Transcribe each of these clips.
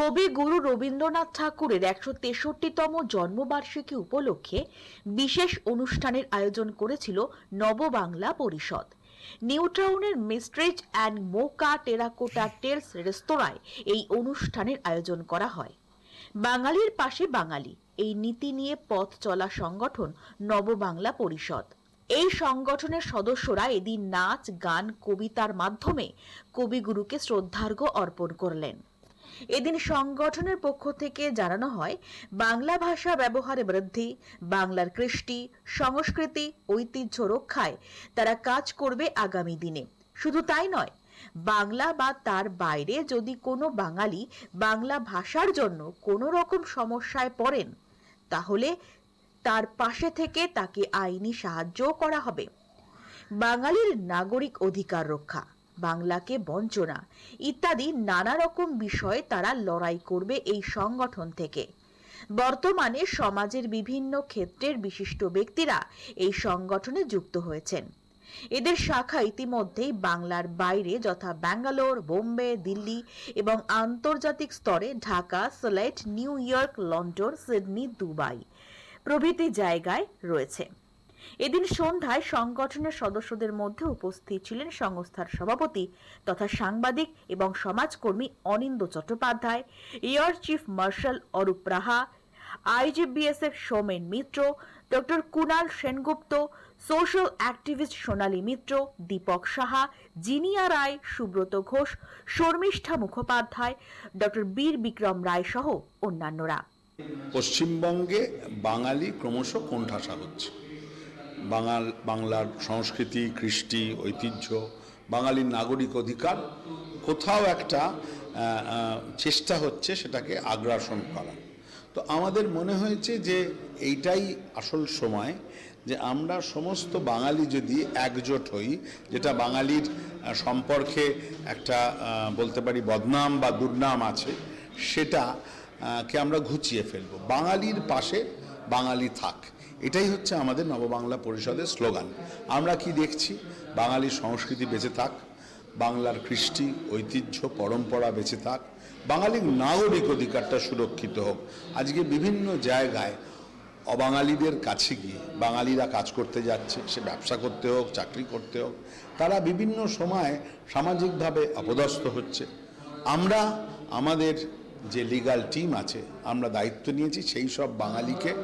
কবি গুরু রবীন্দ্রনাথ ঠাকুরের একশো তেষট্টিতম জন্মবার্ষিকী উপলক্ষে বিশেষ অনুষ্ঠানের আয়োজন করেছিল নববাংলা পরিষদ। নিউ টাউনের mysteries and mocha terracotta tales রেস্তোরাঁয় এই অনুষ্ঠানের আয়োজন করা হয়। বাঙালির পাশে বাঙালি, এই নীতি নিয়ে পথ চলা সংগঠন নববাংলা পরিষদ। এই সংগঠনের সদস্যরা এদিন নাচ, গান, কবিতার মাধ্যমে কবিগুরুকে শ্রদ্ধার্ঘ্য অর্পণ করলেন। এদিন সংগঠনের পক্ষ থেকে জানানো হয়, বাংলা ভাষা ব্যবহারে বৃদ্ধি, বাংলার কৃষ্টি, সংস্কৃতি, ঐতিহ্য রক্ষায় তারা কাজ করবে আগামী দিনে। শুধু তাই নয়, বাংলা বা তার বাইরে যদি কোনো বাঙালি বাংলা ভাষার জন্য কোনো রকম সমস্যায় পড়েন, তাহলে তার পাশে থেকে তাকে আইনি সাহায্যও করা হবে। বাঙালির নাগরিক অধিকার রক্ষা। বাংলাকে বঞ্চনা ইত্যাদি নানা রকম বিষয়ে তারা লড়াই করবে এই সংগঠন থেকে। বর্তমানে সমাজের বিভিন্ন ক্ষেত্রের বিশিষ্ট ব্যক্তিরা এই সংগঠনে যুক্ত হয়েছেন। এদের শাখা ইতিমধ্যেই বাংলার বাইরে যথা ব্যাঙ্গালোর, বোম্বে, দিল্লি এবং আন্তর্জাতিক স্তরে Dhaka, Sylhet, New York, London, Sydney, Dubai প্রভৃতি জায়গায় রয়েছে। এদিন সন্ধ্যায় সংগঠনের সদস্যদের মধ্যে উপস্থিত ছিলেন সংস্থার সভাপতি তথা সাংবাদিক এবং সমাজকর্মী Aninda Chattopadhyay, air chief marshal Arup Raha IG BSF Soumen Mitra, doctor Kunal Sengupta, social activist Sonali Mitra, Dipak Saha, Zinia Roy, Subrata Ghosh, Sharmistha Mukhopadhyay, doctor Bir Bikram Roy সহ অন্যান্যরা। পশ্চিমবঙ্গে বাঙালি ক্রমশ কোণঠাসা হচ্ছে। বাঙাল, বাংলার সংস্কৃতি, কৃষ্টি, ঐতিহ্য, বাঙালির নাগরিক অধিকার, কোথাও একটা চেষ্টা হচ্ছে সেটাকে আগ্রাসন করা। তো আমাদের মনে হয়েছে যে এইটাই আসল সময় যে আমরা সমস্ত বাঙালি যদি একজোট হই, যেটা বাঙালির সম্পর্কে একটা বলতে পারি বদনাম বা দুর্নাম আছে, সেটা কে আমরা ঘুচিয়ে ফেলব। বাঙালির পাশে বাঙালি থাক। এটাই হচ্ছে আমাদের নববাংলা পরিষদের স্লোগান। আমরা কি দেখছি? বাঙালির সংস্কৃতি বেঁচে থাক, বাংলার কৃষ্টি, ঐতিহ্য, পরম্পরা বেঁচে থাক, বাঙালির নাগরিক অধিকারটা সুরক্ষিত হোক। আজকে বিভিন্ন জায়গায় অবাঙালিদের কাছে গিয়ে বাঙালিরা কাজ করতে যাচ্ছে, সে ব্যবসা করতে হোক, চাকরি করতে হোক, তারা বিভিন্ন সময় সামাজিকভাবে অপদস্থ হচ্ছে। আমরা, আমাদের যে লিগাল টিম আছে, আমরা দায়িত্ব নিয়েছি সেই সব বাঙালিকে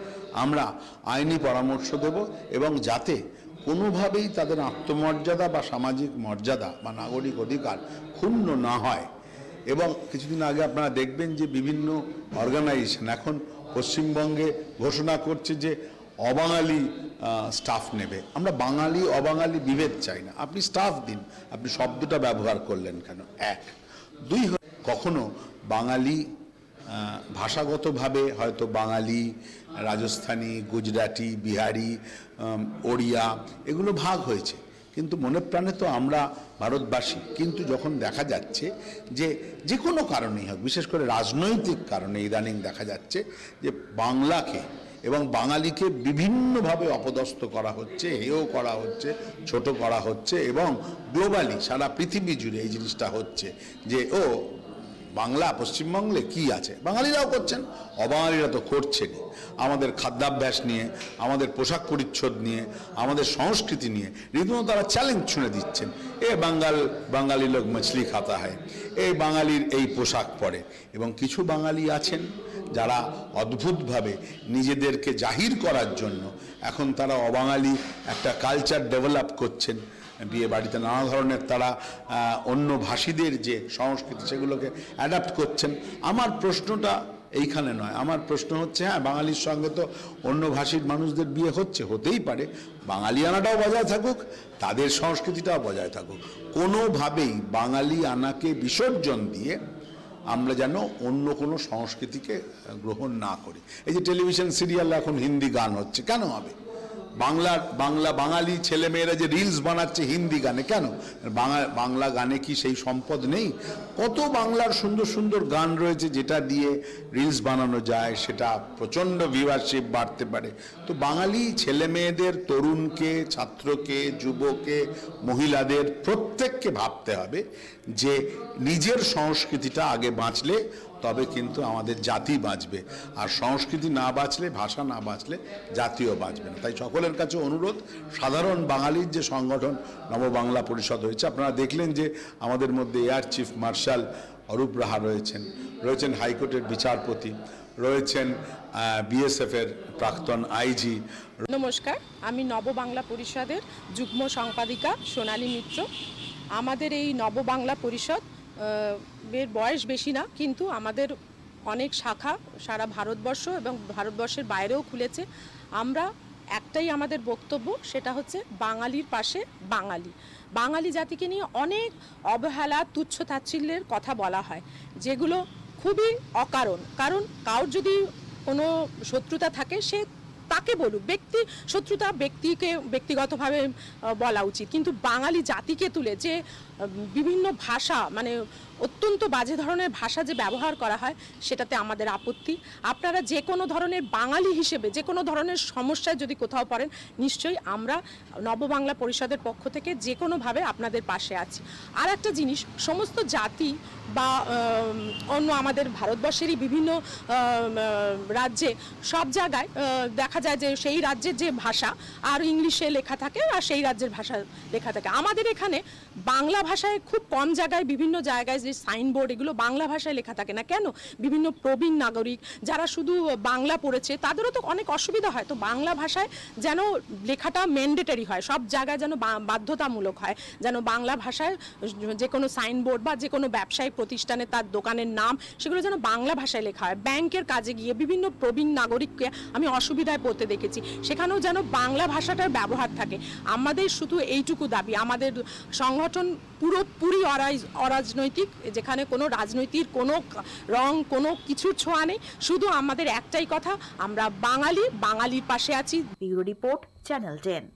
আমরা আইনি পরামর্শ দেব এবং যাতে কোনোভাবেই তাদের আত্মমর্যাদা বা সামাজিক মর্যাদা বা নাগরিক অধিকার ক্ষুণ্ণ না হয়। এবং কিছুদিন আগে আপনারা দেখবেন যে বিভিন্ন অর্গানাইজেশন এখন পশ্চিমবঙ্গে ঘোষণা করছে যে অবাঙালি স্টাফ নেবে। আমরা বাঙালি, অবাঙালি বিভেদ চাই না। আপনি স্টাফ দিন। আপনি শব্দটা ব্যবহার করলেন কেন? এক। দুই কখনো বাঙালি ভাষাগতভাবে হয়তো বাঙালি, রাজস্থানী, গুজরাটি, বিহারি ওড়িয়া, এগুলো ভাগ হয়েছে। কিন্তু মনে প্রাণে তো আমরা ভারতবাসী। কিন্তু যখন দেখা যাচ্ছে যে যে কোনো কারণেই হোক, বিশেষ করে রাজনৈতিক কারণে ইদানিং দেখা যাচ্ছে যে বাংলাকে এবং বাঙালিকে বিভিন্নভাবে অপদস্থ করা হচ্ছে, হেয় করা হচ্ছে, ছোট করা হচ্ছে এবং গ্লোবালি সারা পৃথিবী জুড়ে এই জিনিসটা হচ্ছে যে, ও বাংলা পশ্চিমবঙ্গে কি আছে? বাঙালিরাও করছেন, অবাঙালিরা তো করছেনই। আমাদের খাদ্যাভ্যাস নিয়ে, আমাদের পোশাক পরিচ্ছদ নিয়ে, আমাদের সংস্কৃতি নিয়ে, রীতিমতো তারা চ্যালেঞ্জ ছুঁড়ে দিচ্ছেন। এ বাঙ্গাল বাঙালি লোক মাছলি খাতা হয়। এই বাঙালির এই পোশাক পরে। এবং কিছু বাঙালি আছেন যারা অদ্ভুতভাবে নিজেদেরকে জাহির করার জন্য এখন তারা অবাঙালি একটা কালচার ডেভেলপ করছেন। বিয়ে বাড়িতে নানা ধরনের তারা অন্য ভাষীদের যে সংস্কৃতি, সেগুলোকে অ্যাডাপ্ট করছেন। আমার প্রশ্নটা এইখানে নয়। আমার প্রশ্ন হচ্ছে হ্যাঁ বাঙালির সঙ্গে তো অন্য ভাষীর মানুষদের বিয়ে হচ্ছে, হতেই পারে। বাঙালিয়ানাটাও বজায় থাকুক, তাদের সংস্কৃতিটাও বজায় থাকুক। কোনোভাবেই বাঙালি আনাকে বিসর্জন দিয়ে আমরা যেন অন্য কোনো সংস্কৃতিকে গ্রহণ না করি। এই যে টেলিভিশন সিরিয়াল এখন হিন্দি গান হচ্ছে, কেন হবে? বাংলার বাংলা বাঙালি ছেলেমেয়েরা যে রিলস বানাচ্ছে হিন্দি গানে, কেন? বাংলা বাংলা গানে কি সেই সম্পদ নেই? কত বাংলার সুন্দর সুন্দর গান রয়েছে যেটা দিয়ে রিলস বানানো যায়, সেটা প্রচণ্ড ভিউয়ারশিপ বাড়তে পারে। তো বাঙালি ছেলে মেয়েদের তরুণকে, ছাত্রকে, যুবকে, মহিলাদের প্রত্যেককে ভাবতে হবে যে নিজের সংস্কৃতিটা আগে বাঁচলে তবে কিন্তু আমাদের জাতি বাঁচবে। আর সংস্কৃতি না বাঁচলে, ভাষা না বাঁচলে জাতিও বাঁচবে না। তাই সকলের কাছে অনুরোধ, সাধারণ বাঙালির যে সংগঠন নববাংলা পরিষদ হয়েছে, আপনারা দেখলেন যে আমাদের মধ্যে air chief marshal Arup Raha রয়েছেন। রয়েছেন হাইকোর্টের বিচারপতি, রয়েছেন বিএসএফের প্রাক্তন আইজি। নমস্কার, আমি নববাংলা পরিষদের যুগ্ম সম্পাদিকা সোনালী মিত্র। আমাদের এই নববাংলা পরিষদ এর বয়স বেশি না, কিন্তু আমাদের অনেক শাখা সারা ভারতবর্ষ এবং ভারতবর্ষের বাইরেও খুলেছে। আমরা একটাই আমাদের বক্তব্য, সেটা হচ্ছে বাঙালির পাশে বাঙালি। বাঙালি জাতিকে নিয়ে অনেক অবহেলা, তুচ্ছ তাচ্ছিল্যের কথা বলা হয়, যেগুলো খুবই অকারণ। কারণ কারোর যদি কোনো শত্রুতা থাকে, সে তাকে বলুক, ব্যক্তি, শত্রুতা ব্যক্তিকে, ব্যক্তিগতভাবে বলা উচিত। কিন্তু বাঙালি জাতিকে তুলে যে বিভিন্ন ভাষা মানে অত্যন্ত বাজে ধরনের ভাষা যে ব্যবহার করা হয়, সেটাতে আমাদের আপত্তি। আপনারা যে কোনো ধরনের বাঙালি হিসেবে, যে কোনো ধরনের সমস্যায় যদি কোথাও পড়েন, নিশ্চয়ই আমরা নববাংলা পরিষদের পক্ষ থেকে যে কোনোভাবে আপনাদের পাশে আছি। আর একটা জিনিস, সমস্ত জাতি বা অন্য আমাদের ভারতবর্ষেরই বিভিন্ন রাজ্যে সব জায়গায় দেখা যায় যে সেই রাজ্যের যে ভাষা, আর ইংলিশে লেখা থাকে, আর সেই রাজ্যের ভাষা লেখা থাকে। আমাদের এখানে বাংলা ভাষায় খুব কম জায়গায়, বিভিন্ন জায়গায় যে সাইনবোর্ড এগুলো বাংলা ভাষায় লেখা থাকে না কেন? বিভিন্ন প্রবীণ নাগরিক যারা শুধু বাংলা পড়েছে, তাদেরও তো অনেক অসুবিধা হয়। তো বাংলা ভাষায় যেন লেখাটা ম্যান্ডেটারি হয়, সব জায়গায় যেন বাধ্যতামূলক হয়, যেন বাংলা ভাষায় যে কোনো সাইনবোর্ড বা যে কোনো ব্যবসায়িক প্রতিষ্ঠানে তার দোকানের নাম, সেগুলো যেন বাংলা ভাষায় লেখা হয়। ব্যাংকের কাজে গিয়ে বিভিন্ন প্রবীণ নাগরিককে আমি অসুবিধায় পড়তে দেখেছি। সেখানেও যেন বাংলা ভাষাটার ব্যবহার থাকে। আমাদের শুধু এইটুকু দাবি, আমাদের সংগঠন পুরোপুরি অরাজ অরাজনৈতিক যেখানে কোনো রাজনৈতিক কোনো রং, কোনো কিছুর ছোঁয়া নেই। শুধু আমাদের একটাই কথা, আমরা বাঙালি, বাঙালির পাশে আছি। Bureau report, channel ten.